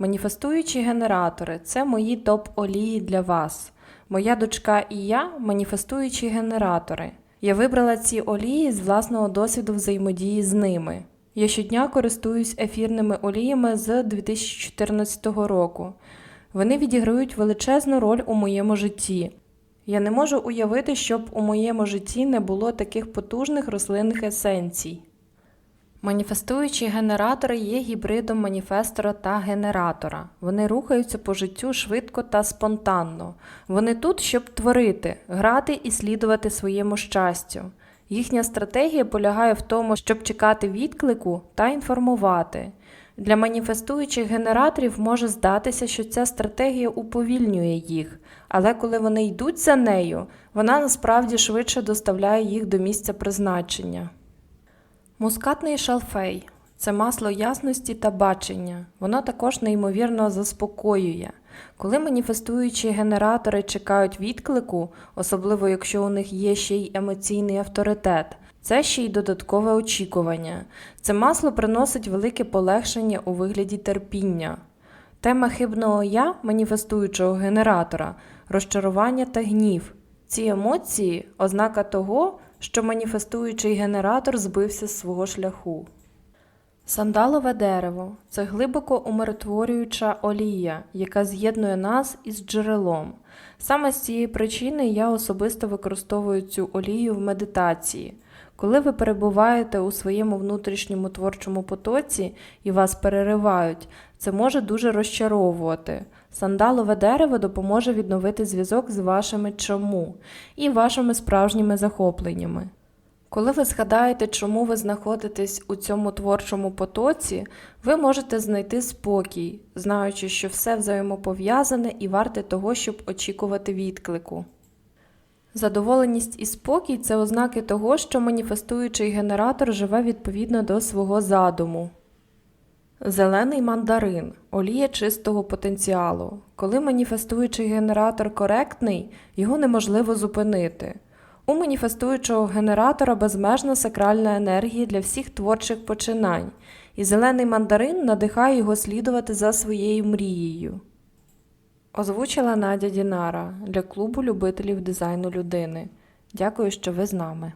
Маніфестуючі генератори це мої топ-олії для вас. Моя дочка і я маніфестуючі генератори. Я вибрала ці олії з власного досвіду взаємодії з ними. Я щодня користуюсь ефірними оліями з 2014 року. Вони відіграють величезну роль у моєму житті. Я не можу уявити, щоб у моєму житті не було таких потужних рослинних есенцій. Маніфестуючі генератори є гібридом маніфестора та генератора. Вони рухаються по життю швидко та спонтанно. Вони тут, щоб творити, грати і слідувати своєму щастю. Їхня стратегія полягає в тому, щоб чекати відклику та інформувати. Для маніфестуючих генераторів може здатися, що ця стратегія уповільнює їх, але коли вони йдуть за нею, вона насправді швидше доставляє їх до місця призначення. Мускатний шалфей це масло ясності та бачення. Воно також неймовірно заспокоює. Коли маніфестуючі генератори чекають відклику, особливо якщо у них є ще й емоційний авторитет, це ще й додаткове очікування. Це масло приносить велике полегшення у вигляді терпіння. Тема хибного я маніфестуючого генератора розчарування та гнів. Ці емоції ознака того, що маніфестуючий генератор збився з свого шляху. Сандалове дерево це глибоко умиротворююча олія, яка з'єднує нас із джерелом. Саме з цієї причини я особисто використовую цю олію в медитації. Коли ви перебуваєте у своєму внутрішньому творчому потоці і вас переривають, це може дуже розчаровувати. Сандалове дерево допоможе відновити зв'язок з вашими чому і вашими справжніми захопленнями. Коли ви згадаєте, чому ви знаходитесь у цьому творчому потоці, ви можете знайти спокій, знаючи, що все взаємопов'язане і варте того, щоб очікувати відклику. Задоволеність і спокій це ознаки того, що маніфестуючий генератор живе відповідно до свого задуму. Зелений мандарин олія чистого потенціалу. Коли маніфестуючий генератор коректний, його неможливо зупинити. У маніфестуючого генератора безмежна сакральна енергія для всіх творчих починань, і зелений мандарин надихає його слідувати за своєю мрією. Озвучила Надя Дінара для клубу любителів дизайну людини. Дякую, що ви з нами.